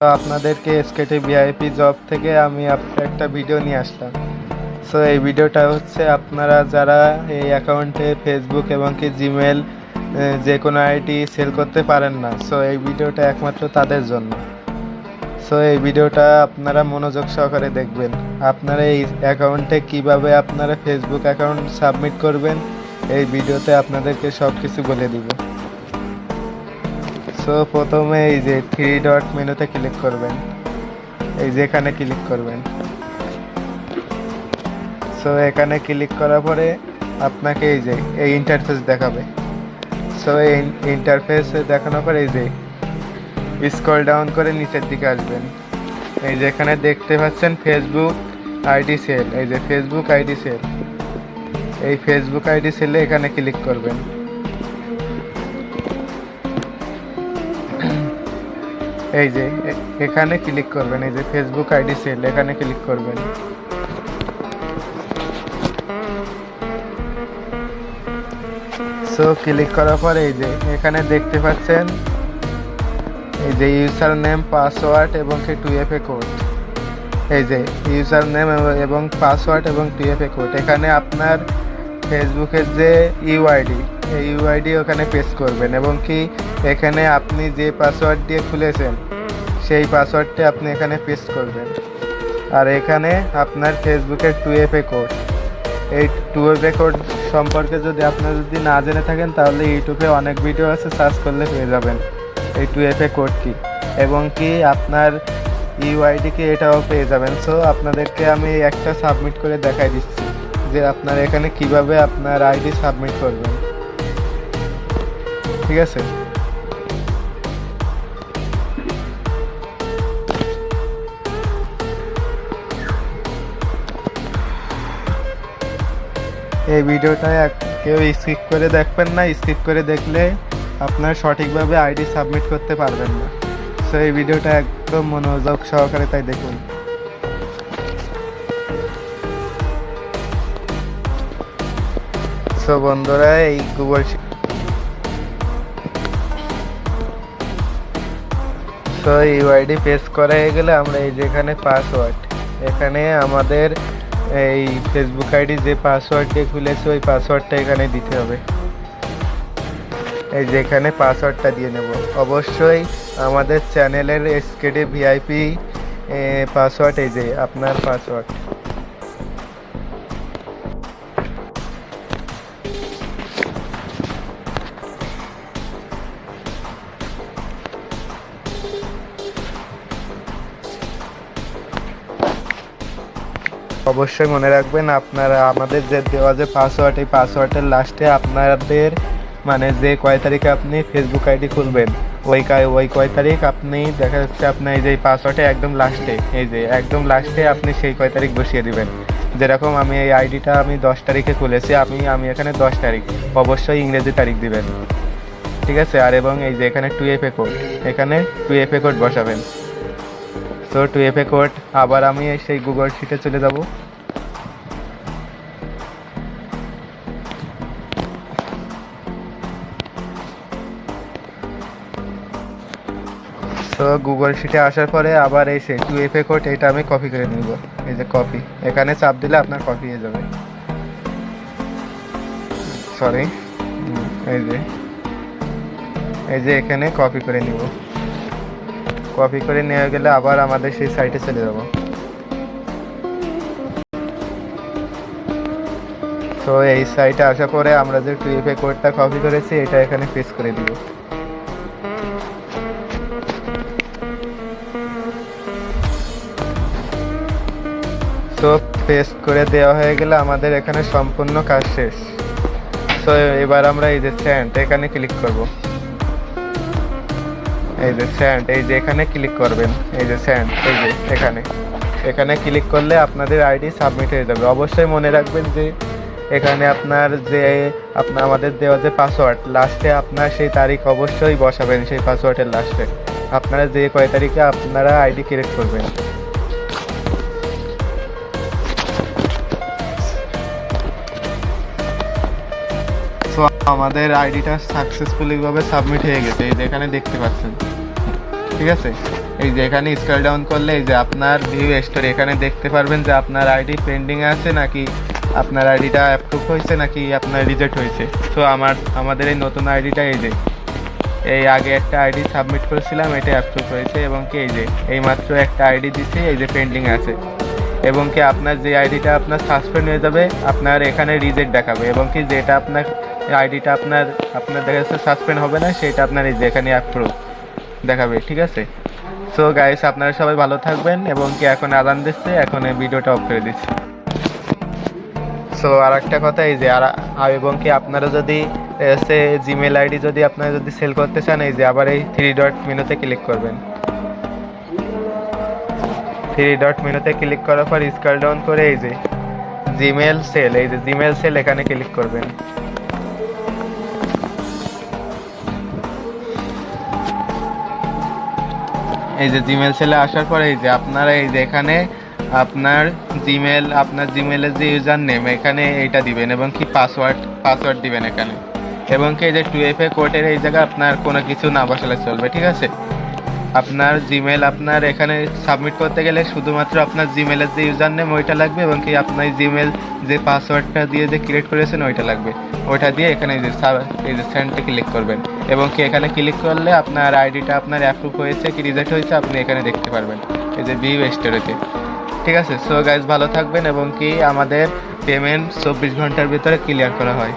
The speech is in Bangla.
তো আপনাদেরকে এসকেটি ভিআইপি জব থেকে আমি আপ- একটা ভিডিও নিয়ে আসলাম। সো এই ভিডিওটা হচ্ছে আপনারা যারা এই অ্যাকাউন্টে ফেসবুক এবং কি জিমেল যে কোনো আইডি সেল করতে পারেন না সো এই ভিডিওটা একমাত্র তাদের জন্য। সো এই ভিডিওটা আপনারা মনোযোগ সহকারে দেখবেন। আপনারা এই অ্যাকাউন্টে কীভাবে আপনারা ফেসবুক অ্যাকাউন্ট সাবমিট করবেন, এই ভিডিওতে আপনাদেরকে সব কিছু বলে দিব। সো প্রথমে এই যে থ্রি ডট মেনুতে ক্লিক করবেন। এই যে এখানে ক্লিক করবেন। সো এখানে ক্লিক করার পরে আপনাকে এই যে এই ইন্টারফেস দেখাবে। সো এই ইন্টারফেস দেখানোর পরে এই যে স্ক্রল ডাউন করে নিচের দিকে আসবেন। এই যে এখানে দেখতে পাচ্ছেন ফেসবুক আইডি সেল এই যে ফেসবুক আইডি সেল এই ফেসবুক আইডি সেলে এখানে ক্লিক করবেন। এই যে এখানে ক্লিক করবেন, এই যে ফেসবুক আইডি সেল এখানে ক্লিক করবেন। সো ক্লিক করার পরে এই যে, এখানে দেখতে পাচ্ছেন এই যে ইউজার নেম পাসওয়ার্ড এবং কি টু এফ এ কোড এই যে ইউজার নেম এবং পাসওয়ার্ড এবং টু এফ এ কোড এখানে আপনার ফেসবুকের যে ইউআইডি ইউআইডি ওখানে পেস্ট করবেন এবং কি এখানে আপনি যে পাসওয়ার্ড দিয়ে খুলেছেন, সেই পাসওয়ার্ডটি আপনি এখানে পেস্ট করবেন। আর এখানে আপনার ফেসবুকের টু এফ এ কোড এই টু এফ এ কোড সম্পর্কে যদি আপনারা যদি না জেনে থাকেন, তাহলে ইউটিউবে অনেক ভিডিও আছে সার্চ করলে পেয়ে যাবেন এই টু এফ এ কোড কি এবং কি আপনার ইউআইডি কি এটাও পেয়ে যাবেন। সো আপনাদেরকে আমি একটা সাবমিট করে দেখাই দিচ্ছি যে আপনার এখানে কীভাবে আপনার আইডি সাবমিট করবেন। ঠিক আছে। এই ভিডিওটা কেউ স্কিপ করে দেখবেন না স্কিপ করে দেখলে আপনার সঠিকভাবে আইডি সাবমিট করতে পারবেন না। সো এই ভিডিওটা একদম মনোযোগ সহকারে তাই দেখুন। সো বন্ধুরা, এই গুগল সো ইউআইডি পেস করা হয়ে গেলে আমরা এই যেখানে পাসওয়ার্ড এখানে আমাদের এই ফেসবুক আইডি যে পাসওয়ার্ড খুলেছে, ওই পাসওয়ার্ডটা এখানে দিতে হবে। এই যেখানে পাসওয়ার্ডটা দিয়ে নেব। অবশ্যই আমাদের চ্যানেলের এসকেডি ভিআইপি পাসওয়ার্ড এই যে আপনার পাসওয়ার্ড অবশ্যই মনে রাখবেন, আপনারা আমাদের যে দেওয়া যে পাসওয়ার্ড এই পাসওয়ার্ডের লাস্টে আপনাদের মানে যে কয় তারিখে আপনি ফেসবুক আইডি খুলবেন, ওই কা- ওই কয় তারিখ আপনি দেখা যাচ্ছে আপনার এই যে পাসওয়ার্ডে একদম লাস্টে এই যে একদম লাস্টে আপনি সেই কয় তারিখ বসিয়ে দিবেন। যেরকম আমি এই আইডিটা আমি দশ তারিখে খুলেছি, আমি আমি এখানে দশ তারিখ, অবশ্যই ইংরেজি তারিখ দিবেন। ঠিক আছে? আর এবং এই যে এখানে টু এফ এ কোড এখানে টু এফ এ কোড বসাবেন। So two F A code আবার আমি সেই গুগল শিটে চলে যাব। সো গুগল শিটে আসার পরে আবার এই সে টু এফ এ কোড এটা আমি কপি করে নিব। এই যে কপি এখানে চাপ দিলে আপনার কপি হয়ে যাবে। সরি এই যে এই যে এখানে কপি করে নিব। কপি করে নেওয়া গেলে আবার আমাদের সেই সাইটে চলে যাব। তো এই সাইটে আসার পরে আমরা যে টুইপে কোডটা কপি করেছি, এটা এখানে পেস্ট করে দিব। তো পেস্ট করে দেওয়া হয়ে গেলে আমাদের এখানে সম্পূর্ণ কাজ শেষ। তো এবার আমরা এই যে স্যান্ড এখানে ক্লিক করব। এই যে স্যান্ড এই যে এখানে ক্লিক করবেন, এই যে স্যান্ড এই যে এখানে। এখানে ক্লিক করলে আপনাদের আইডি সাবমিট হয়ে যাবে। অবশ্যই মনে রাখবেন যে এখানে আপনার যে আপনার আমাদের দেওয়া যে পাসওয়ার্ড লাস্টে আপনার সেই তারিখ অবশ্যই বসাবেন, সেই পাসওয়ার্ডের লাস্টে আপনারা যে কয় তারিখে আপনারা আইডি ক্রিয়েট করবেন। তো আমাদের আইডিটা সাকসেসফুলি ভাবে সাবমিট হয়ে গেছে। এই যে এখানে দেখতে পাচ্ছেন। ঠিক আছে? এই যে এখানে স্ক্রল ডাউন করলে এই যে আপনার ভিউ স্টোরি এখানে দেখতে পারবেন যে আপনার আইডি পেন্ডিং আছে নাকি আপনার আইডিটা অ্যাপ্রুভ হয়েছে নাকি আপনার রিজেক্ট হয়েছে। সো আমার, আমাদের এই নতুন আইডিটা এই যে, এই আগে একটা আইডি সাবমিট করেছিলাম, এটা অ্যাপ্রুভ হয়েছে এবং কি এই যে এই মাত্র একটা আইডি দিছি, এই যে পেন্ডিং আছে। এবং কি আপনার যে আইডিটা আপনার সাসপেন্ড হয়ে যাবে, আপনার এখানে রিজেক্ট দেখাবে। এবং কি যেটা আপনার আইডিটা আপনার আপনার দেখা যাচ্ছে সাসপেন্ড হবে না, সেটা আপনার এই যে এখানে অ্যাপ্রুভ দেখাবে, ঠিক আছে? সো গাইস আপনারা সবাই ভালো থাকবেন এবং কি এখন আদান দিচ্ছে, এখন ভিডিওটা অফ করে দিচ্ছি। সো আর একটা কথা এই যে, আর এবং কি আপনারা যদি এসে জিমেল আইডি যদি আপনারা যদি সেল করতে চান, এই যে আবার এই থ্রি ডট মেনুতে ক্লিক করবেন। থ্রি ডট মেনুতে ক্লিক করার পর স্কল ডাউন করে এই যে জিমেল সেল এই যে জিমেল সেল এখানে ক্লিক করবেন। এই যে জিমেল সেলে আসার পরে এই যে আপনারা এই যে এখানে আপনার জিমেল আপনার জিমেলের যে ইউজার নেম এখানে এইটা দিবেন এবং কি পাসওয়ার্ড পাসওয়ার্ড দিবেন এখানে। এবং কি এই যে টু এফ এ কোডের এই জায়গায় আপনার কোনো কিছু না বসালে চলবে, ঠিক আছে? আপনার জিমেল আপনার এখানে সাবমিট করতে গেলে শুধুমাত্র আপনার জিমেলের যে ইউজার নেম ওইটা লাগবে এবং কি আপনার জিমেল যে পাসওয়ার্ডটা দিয়ে যে ক্রিয়েট করেছেন ওইটা লাগবে। ওইটা দিয়ে এখানে যে এই যে সেন্ডে ক্লিক করবেন। এবং কি এখানে ক্লিক করলে আপনার আইডিটা আপনার অ্যাপ্রুভ হয়েছে কি রিজেক্ট হয়েছে আপনি এখানে দেখতে পারবেন। এই যে ভিউ স্টোরেতে ঠিক আছে? সো গাইজ ভালো থাকবেন এবং কি আমাদের পেমেন্ট চব্বিশ ঘণ্টার ভিতরে ক্লিয়ার করা হয়।